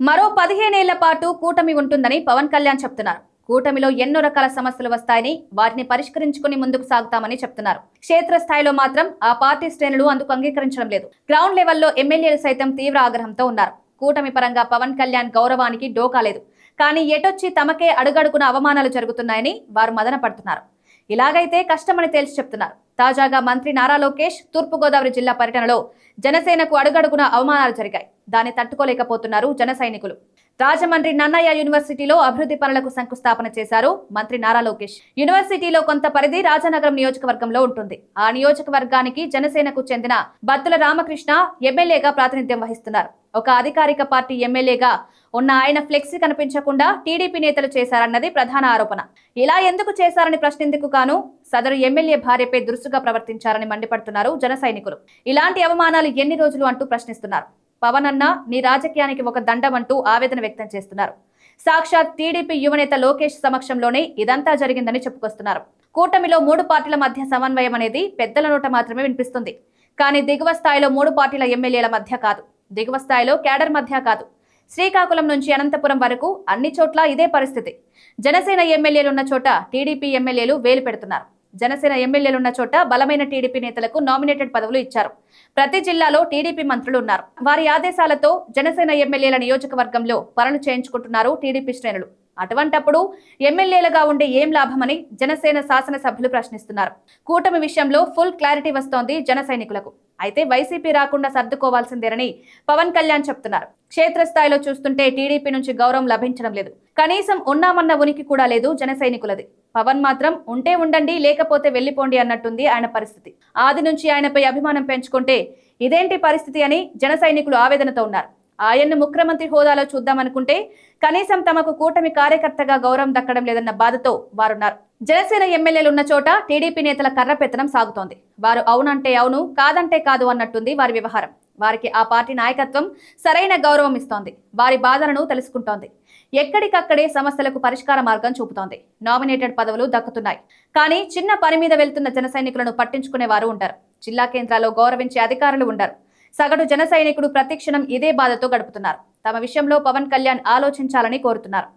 మరో పదిహేనేళ్ళ పాటు కూటమి ఉంటుందని పవన్ కళ్యాణ్ చెప్తున్నారు. కూటమిలో ఎన్నో రకాల సమస్యలు వస్తాయని వాటిని పరిష్కరించుకుని ముందుకు సాగుతామని చెప్తున్నారు. క్షేత్రస్థాయిలో మాత్రం ఆ పార్టీ శ్రేణులు అందుకు అంగీకరించడం లేదు. గ్రౌండ్ లెవెల్లో ఎమ్మెల్యేలు సైతం తీవ్ర ఆగ్రహంతో ఉన్నారు. కూటమి పరంగా పవన్ కళ్యాణ్ గౌరవానికి డోకా లేదు. కానీ ఎటొచ్చి తమకే అడుగడుగున అవమానాలు జరుగుతున్నాయని వారు మదన పడుతున్నారు ఇలాగైతే కష్టమని తేల్చి చెప్తున్నారు. తాజాగా మంత్రి నారా లోకేష్ తూర్పుగోదావరి జిల్లా పర్యటనలో జనసేనకు అడుగడుగున అవమానాలు జరిగాయి. దాన్ని తట్టుకోలేకపోతున్నారు జన సైనికులు. రాజమండ్రి నన్నయ్య యూనివర్సిటీలో అభివృద్ధి పనులకు శంకుస్థాపన చేశారు మంత్రి నారా లోకేష్. యూనివర్సిటీలో కొంత పరిధి రాజానగరం నియోజకవర్గంలో ఉంటుంది. ఆ నియోజకవర్గానికి జనసేనకు చెందిన బత్తుల రామకృష్ణ ఎమ్మెల్యేగా ప్రాతినిధ్యం వహిస్తున్నారు. ఒక అధికారిక పార్టీ ఎమ్మెల్యేగా ఉన్న ఆయన ఫ్లెక్సీ కనిపించకుండా టీడీపీ నేతలు చేశారన్నది ప్రధాన ఆరోపణ. ఇలా ఎందుకు చేశారని ప్రశ్నిందుకు గాను సదరు ఎమ్మెల్యే భార్యపై దురుసుగా ప్రవర్తించారని మండిపడుతున్నారు జన సైనికులు. ఇలాంటి అవమానాలు ఎన్ని రోజులు అంటూ ప్రశ్నిస్తున్నారు. పవన్ అన్న నీ రాజకీయానికి ఒక దండం అంటూ ఆవేదన వ్యక్తం చేస్తున్నారు. సాక్షాత్ టీడీపీ యువనేత లోకేష్ సమక్షంలోనే ఇదంతా జరిగిందని చెప్పుకొస్తున్నారు. కూటమిలో మూడు పార్టీల మధ్య సమన్వయం అనేది పెద్దల నోట మాత్రమే వినిపిస్తుంది. కానీ దిగువ స్థాయిలో మూడు పార్టీల ఎమ్మెల్యేల మధ్య కాదు. దిగువ స్థాయిలో క్యాడర్ మధ్య కాదు. శ్రీకాకుళం నుంచి అనంతపురం వరకు అన్ని చోట్ల ఇదే పరిస్థితి. జనసేన ఎమ్మెల్యేలున్న చోట టీడీపీ ఎమ్మెల్యేలు వేలు పెడుతున్నారు. జనసేన ఎమ్మెల్యేలున్న చోట బలమైన టీడీపీ నేతలకు నామినేటెడ్ పదవులు ఇచ్చారు. ప్రతి జిల్లాలో టీడీపీ మంత్రులు ఉన్నారు. వారి ఆదేశాలతో జనసేన ఎమ్మెల్యేల నియోజకవర్గంలో పనులు చేయించుకుంటున్నారు టీడీపీ శ్రేణులు. అటువంటప్పుడు ఎమ్మెల్యేలుగా ఉండే ఏం లాభమని జనసేన శాసనసభ్యులు ప్రశ్నిస్తున్నారు. కూటమి విషయంలో ఫుల్ క్లారిటీ వస్తోంది జన సైనికులకు. అయితే వైసీపీ రాకుండా సర్దుకోవాల్సిందేనని పవన్ కళ్యాణ్ చెప్తున్నారు. క్షేత్రస్థాయిలో చూస్తుంటే టీడీపీ నుంచి గౌరవం లభించడం లేదు. కనీసం ఉన్నామన్న ఉనికి కూడా లేదు జన సైనికులది. పవన్ మాత్రం ఉంటే ఉండండి లేకపోతే వెళ్ళిపోండి అన్నట్టుంది ఆయన పరిస్థితి. ఆది నుంచి ఆయనపై అభిమానం పెంచుకుంటే ఇదేంటి పరిస్థితి అని జన సైనికులు ఆవేదనతో ఉన్నారు. ఆయన్ను ముఖ్యమంత్రి హోదాలో చూద్దామనుకుంటే కనీసం తమకు కూటమి కార్యకర్తగా గౌరవం దక్కడం లేదన్న బాధతో వారున్నారు. జనసేన ఎమ్మెల్యేలు ఉన్న చోట టీడీపీ నేతల కర్రపెత్తనం సాగుతోంది. వారు అవునంటే అవును కాదంటే కాదు అన్నట్టుంది వారి వ్యవహారం. వారికి ఆ పార్టీ నాయకత్వం సరైన గౌరవం ఇస్తోంది. వారి బాధలను తెలుసుకుంటోంది. ఎక్కడికక్కడే సమస్యలకు పరిష్కార మార్గం చూపుతోంది. నామినేటెడ్ పదవులు దక్కుతున్నాయి. కానీ చిన్న పని మీద వెళ్తున్న జన సైనికులను పట్టించుకునే వారు ఉంటారు. జిల్లా కేంద్రాల్లో గౌరవించే అధికారులు ఉండరు. సగటు జన సైనికుడు ప్రతిక్షణం ఇదే బాధతో గడుపుతున్నారు. తమ విషయంలో పవన్ కళ్యాణ్ ఆలోచించాలని కోరుతున్నారు.